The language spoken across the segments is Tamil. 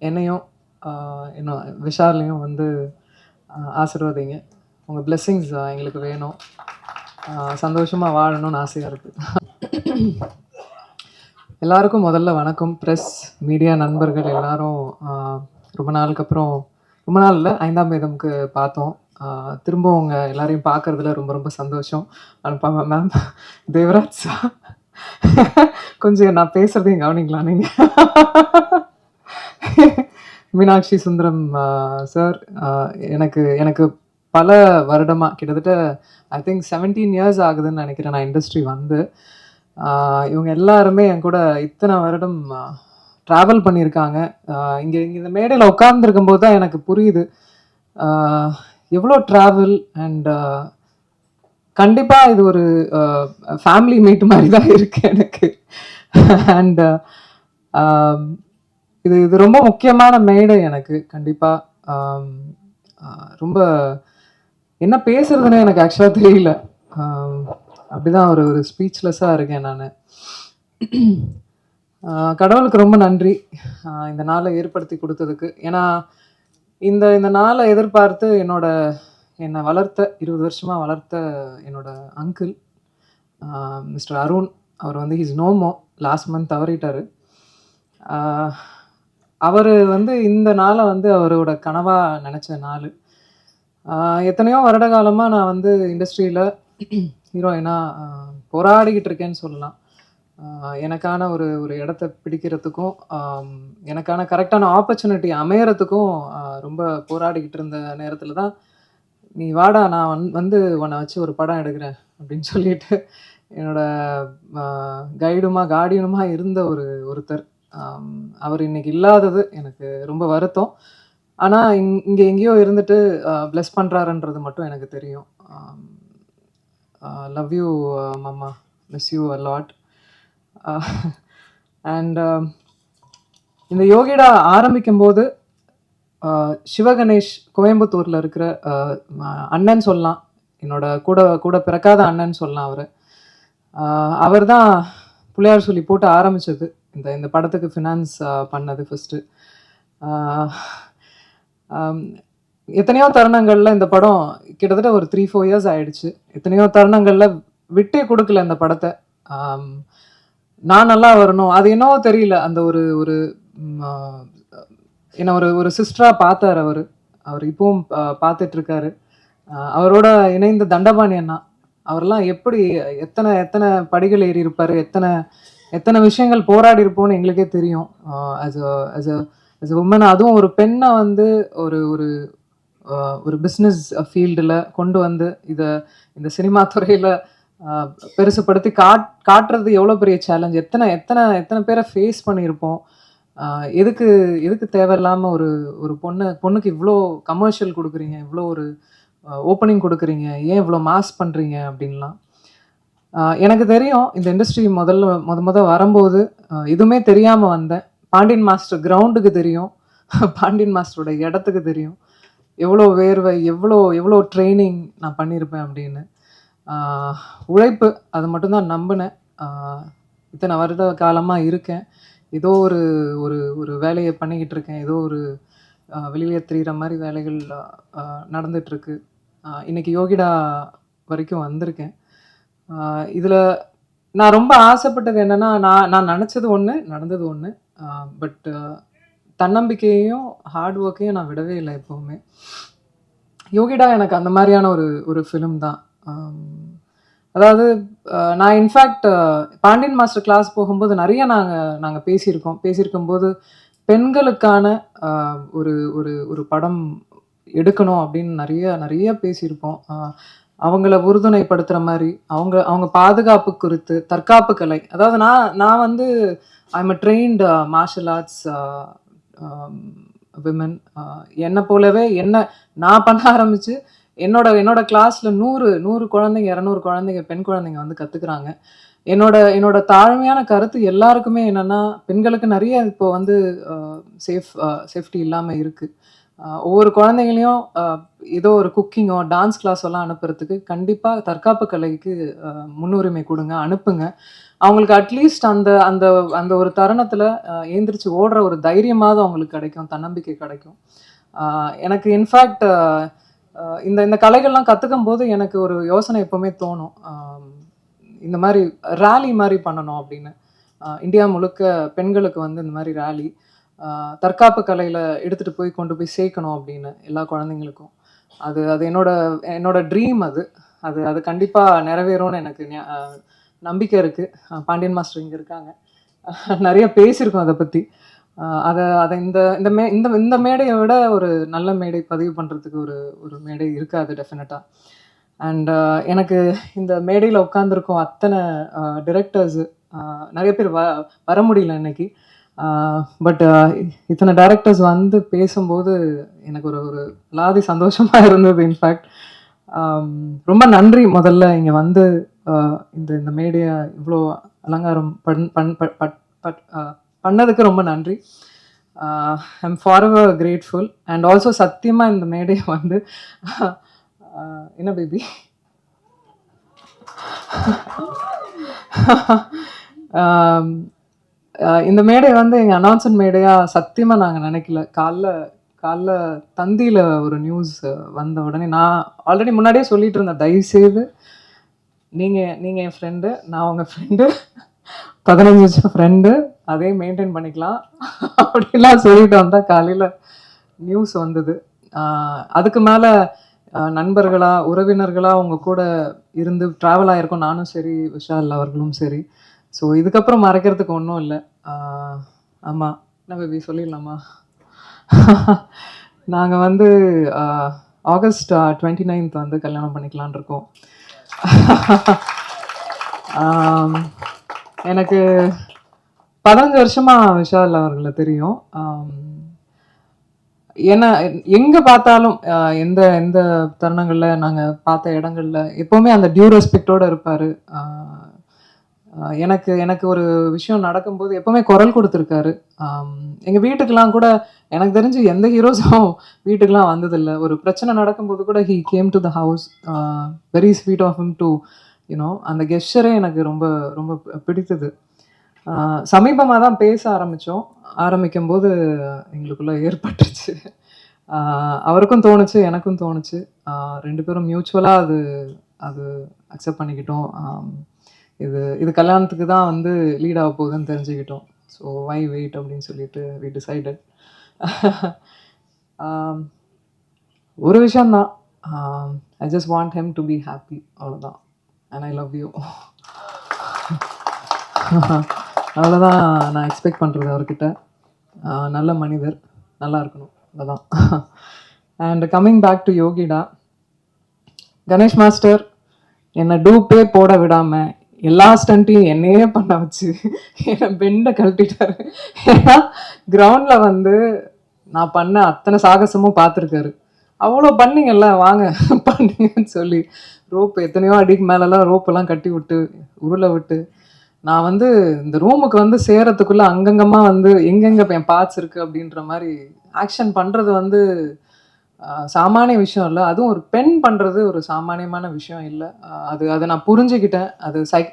என்னையும் இன்னும் விஷாலையும் வந்து ஆசிர்வதிங்க. உங்கள் பிளெஸ்ஸிங்ஸ் எங்களுக்கு வேணும். சந்தோஷமாக வாழணும்னு ஆசையாக இருக்குது எல்லாருக்கும் முதல்ல வணக்கம். ப்ரெஸ் மீடியா நண்பர்கள் எல்லாரும் ரொம்ப நாளுக்கு அப்புறம் ரொம்ப நாள் இல்லை ஐந்தாம் வேதம்க்கு பார்த்தோம். திரும்ப உங்க எல்லாரையும் பார்க்கறதுல ரொம்ப ரொம்ப சந்தோஷம். அனுப்பாம மேம் தேவராஜ் சார். கொஞ்சம் நான் பேசுறதையும் கவனிங்களா நீங்கள் மீனாட்சி சுந்தரம் சார் எனக்கு எனக்கு பல வருடமா கிட்டத்தட்ட ஐ திங்க் செவன்டீன் இயர்ஸ் ஆகுதுன்னு நினைக்கிறேன் நான் இண்டஸ்ட்ரி வந்து. இவங்க எல்லாருமே என் கூட இத்தனை வருடம் ட்ராவல் பண்ணியிருக்காங்க. இங்கே இங்கே இந்த மேடையில் உட்கார்ந்துருக்கும் போது தான் எனக்கு புரியுது. எவ்வளோ ட்ராவல் அண்ட் கண்டிப்பாக இது ஒரு ஃபேமிலி மீட் மாதிரி தான் இருக்குது எனக்கு. அண்ட் இது இது ரொம்ப முக்கியமான மேடை எனக்கு கண்டிப்பாக ரொம்ப என்ன பேசுறதுன்னு எனக்கு ஆக்சுவலாக தெரியல. அப்படிதான் ஒரு ஒரு ஸ்பீச்லெஸ்ஸாக இருக்கேன் நான். கடவுளுக்கு ரொம்ப நன்றி இந்த நாளை ஏற்படுத்தி கொடுத்ததுக்கு. ஏன்னா இந்த இந்த நாளை எதிர்பார்த்து என்னோட என்னை வளர்த்த இருபது வருஷமாக வளர்த்த என்னோட அங்கிள் மிஸ்டர் அருண் அவர் வந்து ஹிஸ் நோமோ லாஸ்ட் மந்த் தவறிட்டாரு. அவர் வந்து இந்த நாளை வந்து அவரோட கனவாக நினச்ச நாள். எத்தனையோ வருட காலமாக நான் வந்து இண்டஸ்ட்ரியில் ஹீரோயினாக போராடிக்கிட்டு இருக்கேன்னு சொல்லலாம். எனக்கான ஒரு ஒரு இடத்த பிடிக்கிறதுக்கும் எனக்கான கரெக்டான ஆப்பர்ச்சுனிட்டி அமையறதுக்கும் ரொம்ப போராடிக்கிட்டு இருந்த நேரத்தில் தான் நீ வாடா நான் வந் வந்து உன்னை வச்சு ஒரு படம் எடுக்கிறேன் அப்படின்னு சொல்லிட்டு என்னோட கைடுமா கார்டியனுமா இருந்த ஒரு ஒருத்தர். அவர் இன்னைக்கு இல்லாதது எனக்கு ரொம்ப வருத்தம். ஆனால் இங் இங்கே எங்கேயோ இருந்துட்டு ப்ளஸ் பண்ணுறாருன்றது மட்டும் எனக்கு தெரியும். Love you mamma miss you a lot and இந்த யோகிடா ஆரம்பிக்கும் போது சிவகணேஷ் கோயம்புத்தூரில் இருக்கிற அண்ணன் சொல்லலாம். என்னோட கூட கூட பிறக்காத அண்ணன் சொல்லலாம் அவர். அவர் தான் பிள்ளையார் சொல்லி போட்டு ஆரம்பிச்சது. இந்த இந்த படத்துக்கு ஃபினான்ஸ் பண்ணது ஃபஸ்ட்டு எத்தனையோ தருணங்கள்ல இந்த படம் கிட்டத்தட்ட ஒரு த்ரீ ஃபோர் இயர்ஸ் ஆயிடுச்சு. எத்தனையோ தருணங்களில் விட்டே கொடுக்கல இந்த படத்தை. நான் நல்லா வரணும். அது என்னவோ தெரியல. அந்த ஒரு ஒரு என்ன ஒரு ஒரு சிஸ்டரா பார்த்தாரு அவர். அவர் இப்பவும் பார்த்துட்ருக்காரு. பார்த்துட்டு இருக்காரு அவரோட இணைந்த தண்டபாணி அண்ணா. அவரெல்லாம் எப்படி எத்தனை எத்தனை படிகள் ஏறி இருப்பார் எத்தனை எத்தனை விஷயங்கள் போராடி இருப்போம்னு எங்களுக்கே தெரியும். ஆஸ் அஸ் அஸ் உமன் அதுவும் ஒரு பெண்ணை வந்து ஒரு ஒரு ஒரு பிஸ்னஸ் ஃபீல்டில் கொண்டு வந்து இதை இந்த சினிமா துறையில் பெருசுப்படுத்தி காட் காட்டுறது எவ்வளோ பெரிய சேலஞ்ச் எத்தனை எத்தனை எத்தனை பேரை ஃபேஸ் பண்ணியிருப்போம்? எதுக்கு எதுக்கு தேவையில்லாமல் ஒரு ஒரு பொண்ணு பொண்ணுக்கு இவ்வளோ கமர்ஷியல் கொடுக்குறீங்க? இவ்வளோ ஒரு ஓப்பனிங் கொடுக்குறீங்க? ஏன் இவ்வளோ மாஸ் பண்ணுறீங்க அப்படின்லாம். எனக்கு தெரியும் இந்த இண்டஸ்ட்ரி முதல்ல முத முத வரும்போது இதுவுமே எதுவுமே தெரியாமல் வந்தேன் பாண்டியன் மாஸ்டர் கிரவுண்டுக்கு தெரியும். பாண்டியன் மாஸ்டரோட இடத்துக்கு தெரியும். எவ்வளோ வேர்வை எவ்வளோ எவ்வளோ ட்ரைனிங் நான் பண்ணியிருப்பேன் அப்படின்னு. உழைப்பு அது மட்டும்தான் நம்பினேன். இத்தனை வருட காலமாக இருக்கேன். ஏதோ ஒரு ஒரு ஒரு வேலையை பண்ணிக்கிட்டு இருக்கேன். ஏதோ ஒரு வெளியே தெரிகிற மாதிரி வேலைகள் நடந்துகிட்ருக்கு இன்றைக்கி யோகிடா வரைக்கும் வந்திருக்கேன். இதில் நான் ரொம்ப ஆசைப்பட்டது என்னன்னா நான் நான் நினச்சது ஒன்று நடந்தது ஒன்று பட் தன்னம்பிக்கையையும் ஹார்ட் ஒர்க்கையும் நான் விடவே இல்லை எப்போவுமே. யோகிடா எனக்கு அந்த மாதிரியான ஒரு ஒரு ஃபிலிம் தான். அதாவது நான் இன்ஃபேக்ட் பாண்டியன் மாஸ்டர் கிளாஸ் போகும்போது நிறைய நாங்கள் நாங்கள் பேசியிருக்கோம். பேசியிருக்கும்போது பெண்களுக்கான ஒரு ஒரு ஒரு படம் எடுக்கணும் அப்படின்னு நிறைய நிறைய பேசியிருப்போம். அவங்கள உறுதுணைப்படுத்துகிற மாதிரி அவங்க அவங்க பாதுகாப்பு குறித்து தற்காப்பு கலை. அதாவது நான் நான் வந்து I'm a trained martial arts women என்னை போலவே என்ன நான் பண்ண ஆரம்பித்து என்னோட என்னோட கிளாஸில் நூறு நூறு குழந்தைங்க இரநூறு குழந்தைங்க பெண் குழந்தைங்க வந்து கற்றுக்குறாங்க என்னோட என்னோட தாழ்மையான கருத்து எல்லாருக்குமே என்னென்னா பெண்களுக்கு நிறைய இப்போ வந்து uh, சேஃப் சேஃப்டி uh, இல்லாமல் இருக்குது ஒவ்வொரு குழந்தைங்களையும் ஏதோ ஒரு குக்கிங்கோ டான்ஸ் கிளாஸ் எல்லாம் அனுப்புறதுக்கு கண்டிப்பாக தற்காப்பு கலைக்கு முன்னுரிமை கொடுங்க அனுப்புங்க. அவங்களுக்கு அட்லீஸ்ட் அந்த அந்த அந்த ஒரு தருணத்தில் ஏந்திரிச்சு ஓடுற ஒரு தைரியமாவது அவங்களுக்கு கிடைக்கும் தன்னம்பிக்கை கிடைக்கும். எனக்கு இன்ஃபேக்ட் இந்த இந்த கலைகள்லாம் கற்றுக்கும் போது எனக்கு ஒரு யோசனை எப்போவுமே தோணும். இந்த மாதிரி ரேலி மாதிரி பண்ணணும் அப்படின்னு. இந்தியா முழுக்க பெண்களுக்கு வந்து இந்த மாதிரி ரேலி தற்காப்பு கலையில் எடுத்துகிட்டு போய் கொண்டு போய் சேர்க்கணும் அப்படின்னு எல்லா குழந்தைங்களுக்கும். அது அது என்னோட என்னோட ட்ரீம் அது. அது அது கண்டிப்பாக நிறைவேறும்னு எனக்கு நம்பிக்கை இருக்குது பாண்டியன் மாஸ்டர் இங்கே இருக்காங்க. நிறைய பேசியிருக்கோம் அதை பற்றி அதை அதை இந்த இந்த மே இந்த இந்த மேடையை விட ஒரு நல்ல மேடை பதிவு பண்ணுறதுக்கு ஒரு ஒரு மேடை இருக்காது டெஃபினட்டாக அண்ட் எனக்கு இந்த மேடையில் உட்காந்துருக்கோம் அத்தனை டிரெக்டர்ஸு நிறைய பேர் வ வர முடியல இன்னைக்கு. பட் இத்தனை டேரக்டர்ஸ் வந்து பேசும்போது எனக்கு ஒரு ஒரு லாதி சந்தோஷமாக இருந்தது இன்ஃபேக்ட் ரொம்ப நன்றி முதல்ல இங்கே வந்து இந்த இந்த மேடையை இவ்வளோ அலங்காரம் பண் பண் பட்- பட் பண்ணதுக்கு ரொம்ப நன்றி. I'm forever grateful and also சத்தியமாக இந்த மேடையை வந்து என்ன பேபி இந்த மேடை வந்து எங்கள் அனௌன்ஸ்மெண்ட் மேடையாக சத்தியமாக நாங்கள் நினைக்கல. காலைல காலைல தந்தியில் ஒரு நியூஸ் வந்த உடனே நான் ஆல்ரெடி முன்னாடியே சொல்லிட்டு இருந்தேன் தயவுசெய்து நீங்கள் நீங்கள் என் ஃப்ரெண்டு நான் உங்கள் ஃப்ரெண்டு பதினஞ்சு வருஷம் ஃப்ரெண்டு அதே மெயின்டைன் பண்ணிக்கலாம். அப்படிலாம் சொல்லிட்டு வந்தால் காலையில் நியூஸ் வந்தது. அதுக்கு மேலே நண்பர்களாக உறவினர்களாக அவங்க கூட இருந்து ட்ராவல் ஆகிருக்கோம் நானும் சரி விஷால் அவர்களும் சரி. ஸோ இதுக்கப்புறம் மறைக்கிறதுக்கு ஒன்றும் இல்லை. ஆமாம் நம்ம இப்படி சொல்லிடலாமா? நாங்கள் வந்து ஆகஸ்ட் டுவெண்ட்டி நைன்த் வந்து கல்யாணம் பண்ணிக்கலாம்னு இருக்கோம். எனக்கு பதினஞ்சு வருஷமாக விஷால் அவர்களை தெரியும். ஏன்னா எங்கே பார்த்தாலும் எந்த எந்த தருணங்களில் நாங்கள் பார்த்த இடங்களில் எப்போவுமே அந்த டியூ ரெஸ்பெக்டோடு இருப்பார். எனக்கு எனக்கு ஒரு விஷயம் நடக்கும்போது எப்பவுமே குரல் கொடுத்துருக்காரு. எங்கள் வீட்டுக்கெலாம் கூட எனக்கு தெரிஞ்சு எந்த ஹீரோஸும் வீட்டுக்கெலாம் வந்ததில்லை. ஒரு பிரச்சனை நடக்கும்போது கூட he came to the house very sweet of him to you know அந்த கெஸ்டரே எனக்கு ரொம்ப ரொம்ப பிடித்தது. சமீபமாக தான் பேச ஆரம்பித்தோம் ஆரம்பிக்கும் போது எங்களுக்குள்ள ஏற்பட்டுச்சு அவருக்கும் தோணுச்சு எனக்கும் தோணுச்சு. ரெண்டு பேரும் மியூச்சுவலாக அது அது அக்செப்ட் பண்ணிக்கிட்டோம். இது இது கல்யாணத்துக்கு தான் வந்து லீட் ஆக போகுதுன்னு தெரிஞ்சுக்கிட்டோம். ஸோ வை வெயிட் அப்படின்னு சொல்லிட்டு வி டிசைடட் um, ஒரு விஷயந்தான் I um, just want him to be happy அவ்வளோதான் அண்ட் ஐ லவ் யூ அவ்வளோதான் நான் எக்ஸ்பெக்ட் பண்ணுறது அவர்கிட்ட. Uh, நல்ல மனிதர். நல்லா இருக்கணும். அவ்வளோதான் and coming back to யோகிடா Ganesh master என்னை டூப்பே போட விடாமல் எல்லா ஸ்டண்ட்டையும் என்னையே பண்ண வச்சு என்னை பெண்டை கழட்டிட்டாரு. ஏன்னா கிரவுண்டில் வந்து நான் பண்ண அத்தனை சாகசமும் பார்த்துருக்காரு. அவ்வளோ பண்ணிங்கல்ல வாங்க பண்ணீங்கன்னு சொல்லி. ரோப் எத்தனையோ அடிக்கு மேலெல்லாம் ரோப்பெல்லாம் கட்டி விட்டு உருளை விட்டு. நான் வந்து இந்த ரூமுக்கு வந்து சேரத்துக்குள்ளே அங்கங்கமாக வந்து எங்கெங்கே என் பார்ட்ஸ் இருக்குது அப்படின்ற மாதிரி ஆக்ஷன் பண்ணுறது வந்து சாமானிய விஷயம் இல்லை. அதுவும் ஒரு பெண் பண்ணுறது ஒரு சாமானியமான விஷயம் இல்லை. அது அதை நான் புரிஞ்சுக்கிட்டேன். அது சைக்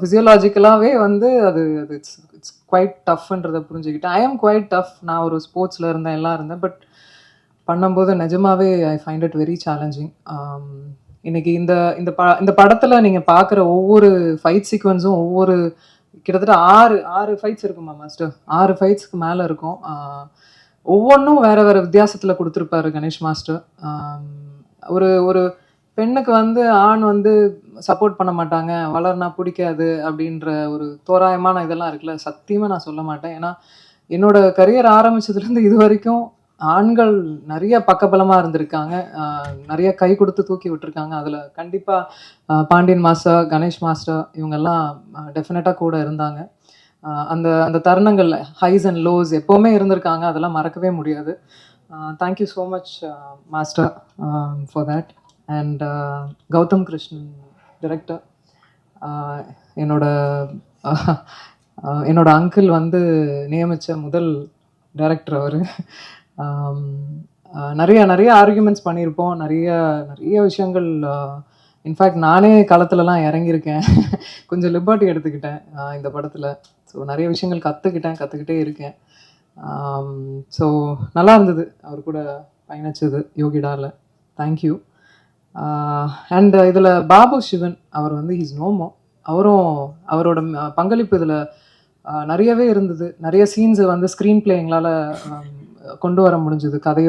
ஃபிசியோலாஜிக்கலாகவே வந்து அது அது இட்ஸ் இட்ஸ் குவைட் டஃப்ன்றதை புரிஞ்சுக்கிட்டேன். ஐ எம் குவைட் டஃப் நான் ஒரு ஸ்போர்ட்ஸில் இருந்தேன் எல்லாம் இருந்தேன். பட் பண்ணும்போது நிஜமாகவே I find it very challenging இன்னைக்கு இந்த இந்த ப இந்த படத்தில் நீங்கள் பார்க்குற ஒவ்வொரு ஃபைட் சீக்வன்ஸும் ஒவ்வொரு கிட்டத்தட்ட ஆறு ஆறு ஃபைட்ஸ் இருக்குமா மாஸ்டர் ஆறு ஃபைட்ஸ்க்கு மேலே இருக்கும். ஒவ்வொன்றும் வேற வேற வித்தியாசத்தில் கொடுத்துருப்பாரு கணேஷ் மாஸ்டர். ஒரு ஒரு பெண்ணுக்கு வந்து ஆண் வந்து சப்போர்ட் பண்ண மாட்டாங்க வளர்னா பிடிக்காது அப்படின்ற ஒரு தோராயமான இதெல்லாம் இருக்குல்ல சத்தியமாக நான் சொல்ல மாட்டேன். ஏன்னா என்னோட கரியர் ஆரம்பிச்சதுலேருந்து இது வரைக்கும் ஆண்கள் நிறைய பக்கபலமாக இருந்திருக்காங்க. நிறைய கை கொடுத்து தூக்கி விட்டுருக்காங்க. அதில் கண்டிப்பாக பாண்டியன் மாஸ்டர் கணேஷ் மாஸ்டர் இவங்கெல்லாம் டெஃபினட்டாக கூட இருந்தாங்க. அந்த அந்த தருணங்கள் ஹைஸ் அண்ட் லோஸ் எப்போவுமே இருந்திருக்காங்க அதெல்லாம் மறக்கவே முடியாது. Thank you so much master for that and Gautham Krishnan director என்னோட என்னோட அங்கிள் வந்து நியமித்த முதல் டைரக்டர் அவர். நிறைய நிறைய ஆர்குமெண்ட்ஸ் பண்ணியிருப்போம். நிறைய நிறைய விஷயங்கள் இன்ஃபேக்ட் நானே களத்துலலாம் இறங்கியிருக்கேன். கொஞ்சம் லிபர்ட்டி எடுத்துக்கிட்டேன் இந்த படத்தில். ஸோ நிறைய விஷயங்கள் கற்றுக்கிட்டேன் கற்றுக்கிட்டே இருக்கேன். ஸோ நல்லா இருந்தது அவர் கூட பயணிச்சது யோகிடாவில் தேங்க்யூ அண்ட் இதில் பாபு சிவன் அவர் வந்து இஸ் நோமோ அவரும் அவரோட பங்களிப்பு இதில் நிறையவே இருந்தது. நிறைய சீன்ஸை வந்து ஸ்க்ரீன் பிளே எங்களால் கொண்டு வர முடிஞ்சது. கதையோ